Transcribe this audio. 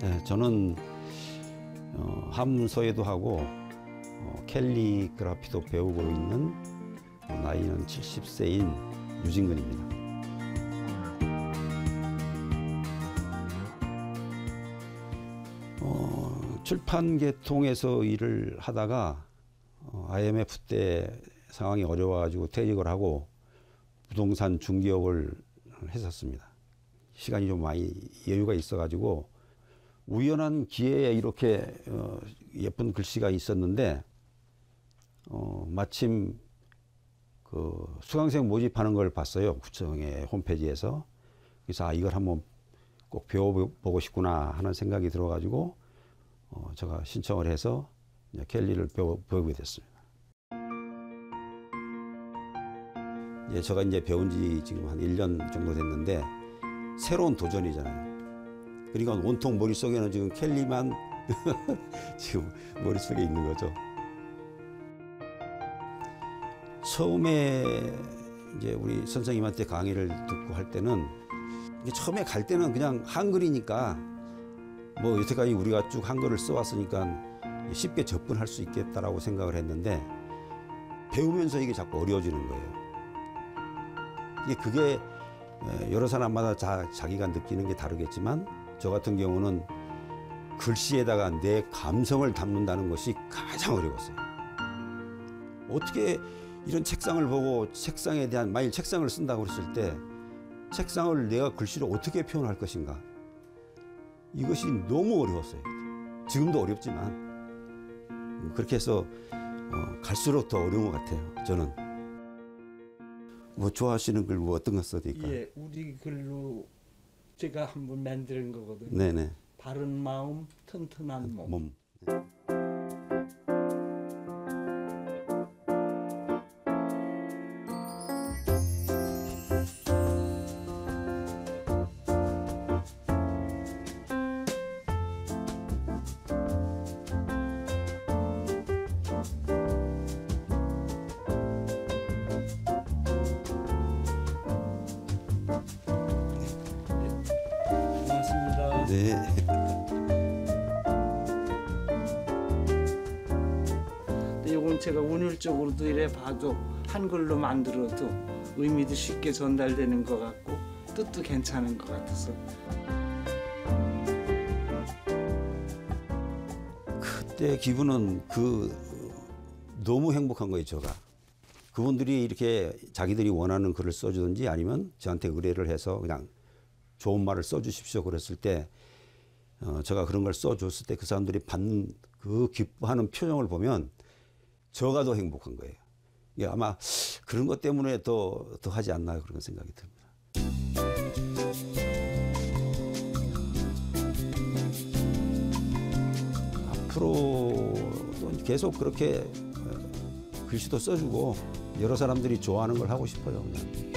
네, 저는 어, 함서예도 하고 어, 캘리그라피도 배우고 있는 어, 나이는 70세인 유진근입니다. 어, 출판 계통에서 일을 하다가 어, IMF 때 상황이 어려워가지고 퇴직을 하고 부동산 중개업을 했었습니다. 시간이 좀 많이 여유가 있어가지고 우연한 기회에 이렇게 어, 예쁜 글씨가 있었는데 어, 마침 그 수강생 모집하는 걸 봤어요 구청의 홈페이지에서 그래서 아 이걸 한번 꼭 배워보고 싶구나 하는 생각이 들어가지고 어, 제가 신청을 해서 켈리를 배워, 배우게 됐습니다. 예, 제가 이제 배운 지 지금 한 1년 정도 됐는데 새로운 도전이잖아요. 그러니까 온통 머릿속에는 지금 켈리만 지금 머릿속에 있는 거죠. 처음에 이제 우리 선생님한테 강의를 듣고 할 때는 처음에 갈 때는 그냥 한글이니까 뭐 여태까지 우리가 쭉 한글을 써왔으니까 쉽게 접근할 수 있겠다라고 생각을 했는데 배우면서 이게 자꾸 어려워지는 거예요. 이게 그게 여러 사람마다 자, 자기가 느끼는 게 다르겠지만 저 같은 경우는 글씨에다가 내 감성을 담는다는 것이 가장 어려웠어요. 어떻게 이런 책상을 보고 책상에 대한 만일 책상을 쓴다고 그랬을 때 책상을 내가 글씨로 어떻게 표현할 것인가 이것이 너무 어려웠어요. 지금도 어렵지만 그렇게 해서 어, 갈수록 더 어려운 것 같아요. 저는 뭐 좋아하시는 글 뭐 어떤 거 써드릴까요? 예, 우리 글로 제가 한번 만드는 거거든요. 네네. 바른 마음, 튼튼한 몸. 몸. 네. 근데 이건 제가 운율적으로도 이래 봐도 한글로 만들어도 의미도 쉽게 전달되는 것 같고 뜻도 괜찮은 것 같아서 그때 기분은 그 너무 행복한 거예요, 제가. 그분들이 이렇게 자기들이 원하는 글을 써주든지 아니면 저한테 의뢰를 해서 그냥 좋은 말을 써주십시오 그랬을 때 어, 제가 그런 걸 써줬을 때 그 사람들이 받는 그 기뻐하는 표정을 보면 저가 더 행복한 거예요. 이게 아마 그런 것 때문에 더, 더 하지 않나 그런 생각이 듭니다. 앞으로도 계속 그렇게 어, 글씨도 써주고 여러 사람들이 좋아하는 걸 하고 싶어요. 그냥.